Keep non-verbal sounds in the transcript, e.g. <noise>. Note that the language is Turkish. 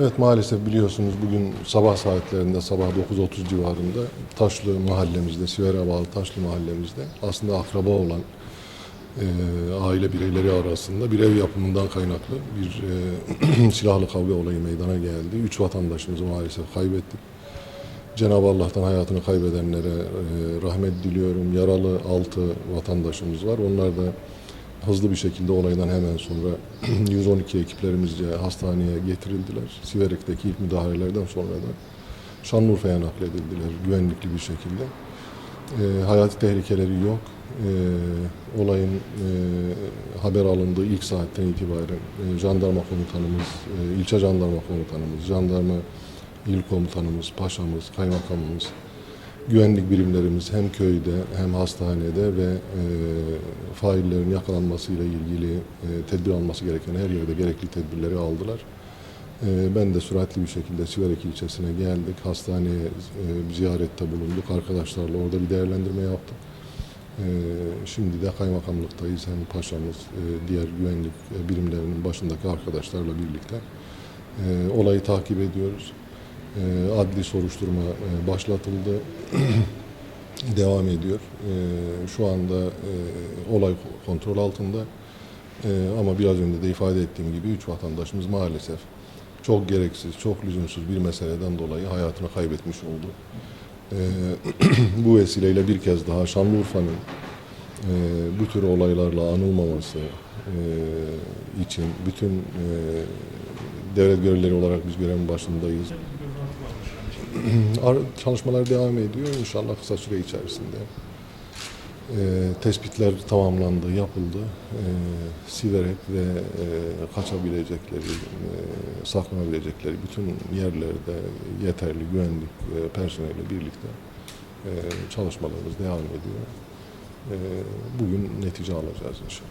Evet maalesef biliyorsunuz bugün sabah saatlerinde sabah 9.30 civarında Taşlı mahallemizde, Sivera bağlı Taşlı mahallemizde aslında akraba olan e, aile bireyleri arasında bir ev yapımından kaynaklı bir e, <clears throat> silahlı kavga olayı meydana geldi. Üç vatandaşımızı maalesef kaybettik. Cenab-ı Allah'tan hayatını kaybedenlere e, rahmet diliyorum. Yaralı altı vatandaşımız var. Onlar da hızlı bir şekilde olaydan hemen sonra <clears throat> 112 ekiplerimizce hastaneye getirildiler. Siverek'teki ilk müdahalelerden sonra da Şanlıurfa'ya nakledildiler güvenlikli bir şekilde. E, hayati tehlikeleri yok. E, olayın e, haber alındığı ilk saatten itibaren e, jandarma komutanımız, e, ilçe jandarma komutanımız, jandarma il komutanımız, paşamız, kaymakamımız, güvenlik birimlerimiz hem köyde hem hastanede ve e, faillerin yakalanmasıyla ilgili e, tedbir alması gereken her yerde gerekli tedbirleri aldılar. E, ben de süratli bir şekilde Siverek ilçesine geldik. Hastaneye e, ziyarette bulunduk. Arkadaşlarla orada bir değerlendirme yaptık. E, şimdi de kaymakamlıktayız. Hem paşamız, e, diğer güvenlik birimlerinin başındaki arkadaşlarla birlikte e, olayı takip ediyoruz. E, adli soruşturma e, başlatıldı. <clears throat> Devam ediyor. E, şu anda olay kontrol altında. Ama biraz önce de ifade ettiğim gibi üç vatandaşımız maalesef çok gereksiz, çok lüzumsuz bir meseleden dolayı hayatını kaybetmiş oldu. <clears throat> Bu vesileyle bir kez daha Şanlıurfa'nın bu tür olaylarla anılmaması için bütün devlet görevlileri olarak biz görevin başındayız. <clears throat> Ar- Çalışmalar devam ediyor. İnşallah kısa süre içerisinde e, tespitler tamamlandı, yapıldı. E, siverek ve e, kaçabilecekleri, e, saklanabilecekleri bütün yerlerde yeterli güvenlik e, personeliyle birlikte e, çalışmalarımız devam ediyor. E, bugün netice alacağız inşallah.